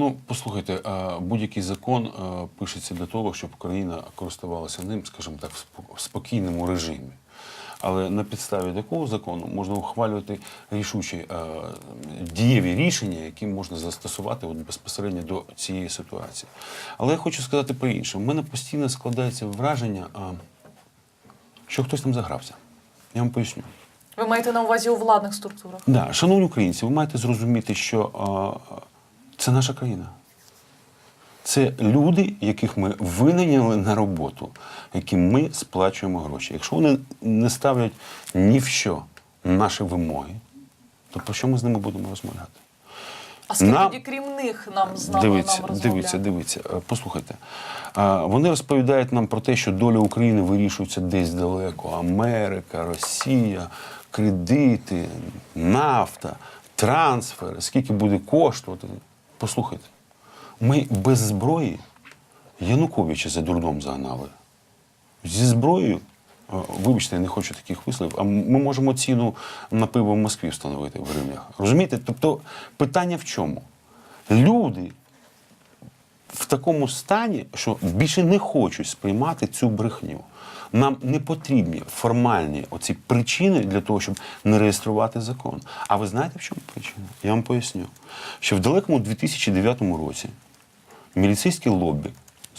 Ну, послухайте, будь-який закон пишеться для того, щоб країна користувалася ним, скажімо так, в спокійному режимі. Але на підставі такого закону можна ухвалювати рішучі дієві рішення, які можна застосувати от безпосередньо до цієї ситуації. Але я хочу сказати про інше. У мене постійно складається враження, що хтось там загрався. Я вам поясню. Ви маєте на увазі у владних структурах? Да, шановні українці, ви маєте зрозуміти, що це наша країна. Це люди, яких ми винайняли на роботу, яким ми сплачуємо гроші. Якщо вони не ставлять ні в що наші вимоги, то про що ми з ними будемо розмовляти? А ким Нам- крім них нам з нами Дивіться, нам дивіться, дивіться. Е, Послухайте. Вони розповідають нам про те, що доля України вирішується десь далеко. Америка, Росія, кредити, нафта, трансфери, скільки буде коштувати. Послухайте, ми без зброї Януковича за дурдом загнали. Зі зброєю, вибачте, я не хочу таких висловів, а ми можемо ціну на пиво в Москві встановити в гривнях. Розумієте? Тобто питання в чому? Люди в такому стані, що більше не хочуть сприймати цю брехню. Нам не потрібні формальні оці причини для того, щоб не реєструвати закон. А ви знаєте, в чому причина? Я вам поясню, що в далекому 2009 році міліцейське лобі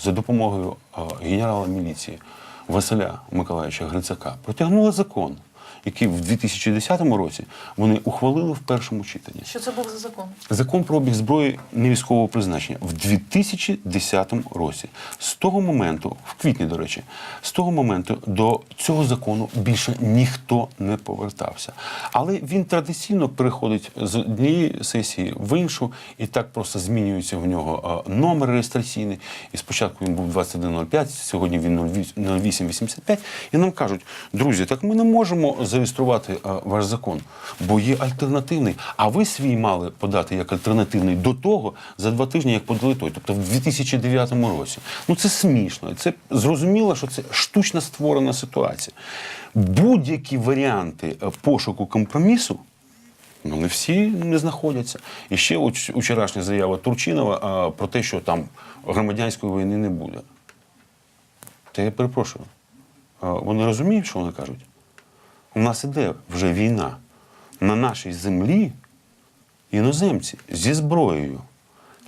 за допомогою е, генерала міліції Василя Миколаївича Грицака протягнуло закон, який в 2010 році вони ухвалили в першому читанні. Що це був за закон? Закон про обіг зброї невійськового призначення в 2010 році. З того моменту, в квітні, до речі, з того моменту до цього закону більше ніхто не повертався. Але він традиційно переходить з однієї сесії в іншу, і так просто змінюється в нього е, номер реєстраційний. І спочатку він був 2105, сьогодні він 0885. І нам кажуть, друзі, так ми не можемо зареєструвати е, ваш закон, бо є альтернативний. А ви свій мали подати як альтернативний до того за два тижні, як подали той, тобто в 2009 році. Ну це смішно. Це зрозуміло, що це штучно створена ситуація. Будь-які варіанти е, пошуку компромісу. Ну, не всі не знаходяться. І ще вчорашня заява Турчинова а, про те, що там громадянської війни не буде. Та я перепрошую. А, вони розуміють, що вони кажуть? У нас іде вже війна. На нашій землі іноземці зі зброєю.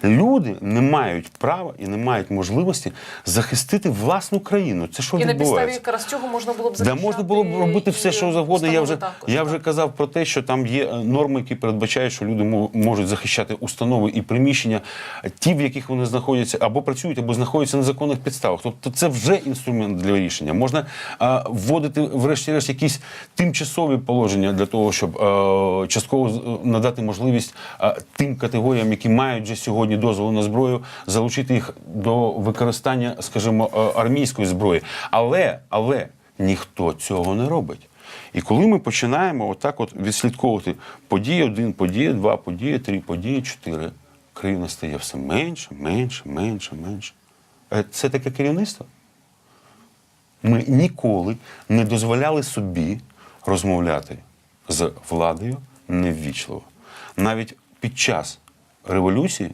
Люди не мають права і не мають можливості захистити власну країну. Це що І на підставі якраз цього можна було б Да, можна було б робити все, що завгодно. Я вже, також, я так. вже казав про те, що там є е, норми, які передбачають, що люди можуть захищати установи і приміщення, е, ті, в яких вони знаходяться, або працюють, або знаходяться на законних підставах. Тобто це вже інструмент для рішення. Можна а, вводити, врешті-решт, якісь тимчасові положення для того, щоб е, частково е, надати можливість е, тим категоріям, які мають вже сьогодні дозволи на зброю, залучити їх до використання, скажімо, е, армійської зброї. Але, але ніхто цього не робить. І коли ми починаємо отак от відслідковувати події один, події два, події три, події чотири, країна стає все менше, менше, менше, менше. Е, Це таке керівництво? Ми ніколи не дозволяли собі розмовляти з владою неввічливо. Навіть під час революції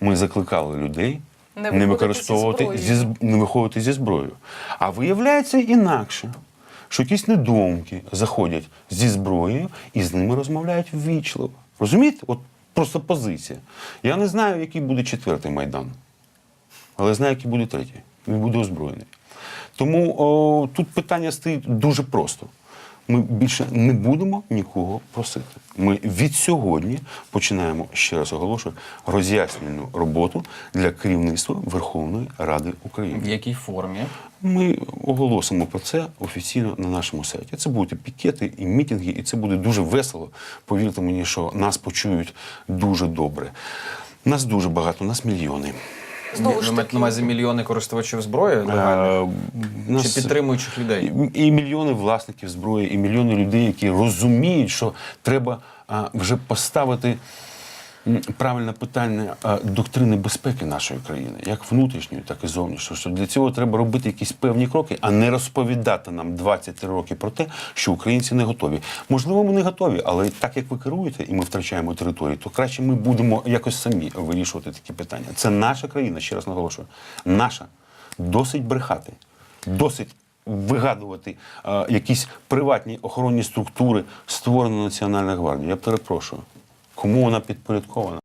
ми закликали людей Не не, виходити використовувати зі зі, не виходити зі зброєю. А виявляється інакше, що якісь недомки заходять зі зброєю і з ними розмовляють ввічливо. Розумієте? От просто позиція. Я не знаю, який буде четвертий майдан, але знаю, який буде третій. Він буде озброєний. Тому о, тут питання стоїть дуже просто. Ми більше не будемо нікого просити. Ми від сьогодні починаємо, ще раз оголошую, роз'яснювальну роботу для керівництва Верховної Ради України. В якій формі? Ми оголосимо про це офіційно на нашому сайті. Це будуть і пікети, і мітинги, і це буде дуже весело. Повірте мені, що нас почують дуже добре. Нас дуже багато, нас мільйони. Знову ж таки, на увазі мільйони користувачів зброї легальних? Е, Чи підтримуючих людей? І, мільйони власників зброї, і мільйони людей, які розуміють, що треба вже поставити правильне питання е, доктрини безпеки нашої країни, як внутрішньої, так і зовнішньої. Що для цього треба робити якісь певні кроки, а не розповідати нам 23 роки про те, що українці не готові. Можливо, ми не готові, але так як ви керуєте і ми втрачаємо територію, то краще ми будемо якось самі вирішувати такі питання. Це наша країна, ще раз наголошую. Наша. Досить брехати, досить вигадувати е, якісь приватні охоронні структури, створені Національна гвардія. Я перепрошую, кому вона підпорядкована?